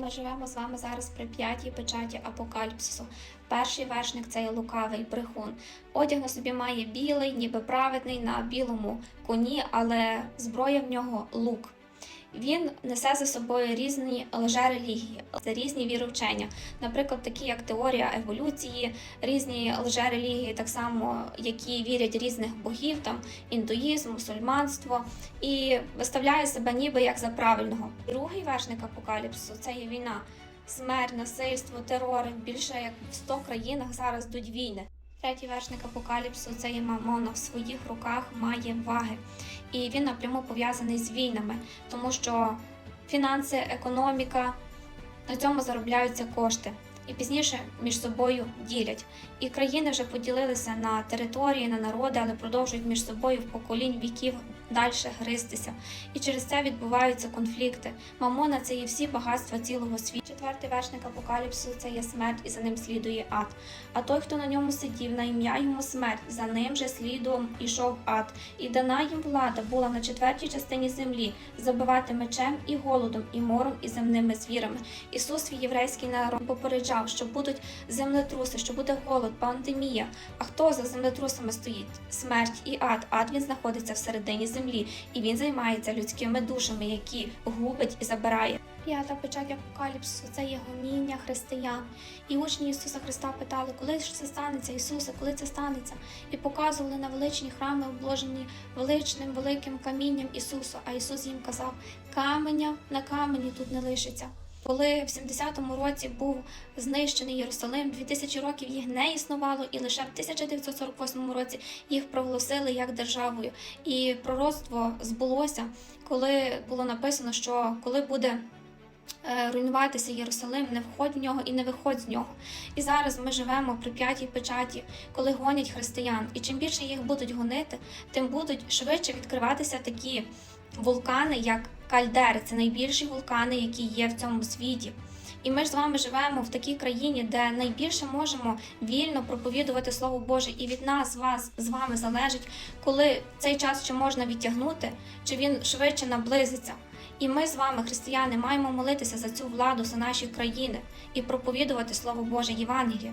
Ми живемо з вами зараз при п'ятій печаті апокаліпсису. Перший вершник це є лукавий брехун. Одяг на собі має білий, ніби праведний на білому коні, але зброя в нього лук. Він несе за собою різні лжерелігії, це різні віровчення, наприклад, такі як теорія еволюції, різні лжерелігії, так само які вірять різних богів, там індуїзм, мусульманство, і виставляє себе ніби як за правильного. Другий вершник апокаліпсису це є війна, смерть, насильство, терори. Більше як в 100 країнах зараз йдуть війни. Третій вершник апокаліпсису це є Мамона в своїх руках має ваги, і він напряму пов'язаний з війнами, тому що фінанси, економіка на цьому заробляються кошти. І пізніше між собою ділять. І країни вже поділилися на території, на народи, але продовжують між собою в поколінь віків далі гристися. І через це відбуваються конфлікти. Мамона це є всі багатства цілого світу. Четвертий вершник апокаліпсису це є смерть, і за ним слідує ад. А той, хто на ньому сидів, на ім'я йому смерть, за ним же слідом ішов ад. І дана їм влада була на четвертій частині землі забивати мечем і голодом, і мором, і земними звірами. Ісус свій єврейський народ попереджав, що будуть землетруси, що буде голод, пандемія. А хто за землетрусами стоїть? Смерть і ад. Ад він знаходиться всередині землі, і він займається людськими душами, які губить і забирає. П'ята печать апокаліпсису це є гоніння християн. І учні Ісуса Христа питали, коли ж це станеться, Ісусе, коли це станеться? І показували на величні храми, обложені величним великим камінням Ісуса. А Ісус їм казав: каменя на камені тут не лишиться. Коли в 70-му році був знищений Єрусалим, 2000 років їх не існувало, і лише в 1948 році їх проголосили як державою. І пророцтво збулося, коли було написано, що коли буде е, руйнуватися Єрусалим, не входь в нього і не виходь з нього. І зараз ми живемо при п'ятій печаті, коли гонять християн. І чим більше їх будуть гонити, тим будуть швидше відкриватися такі вулкани, як кальдери. Це найбільші вулкани, які є в цьому світі. І ми ж з вами живемо в такій країні, де найбільше можемо вільно проповідувати Слово Боже, і від нас, вас з вами залежить, коли цей час ще можна відтягнути, чи він швидше наблизиться. І ми з вами, християни, маємо молитися за цю владу, за наші країни і проповідувати Слово Боже Євангеліє.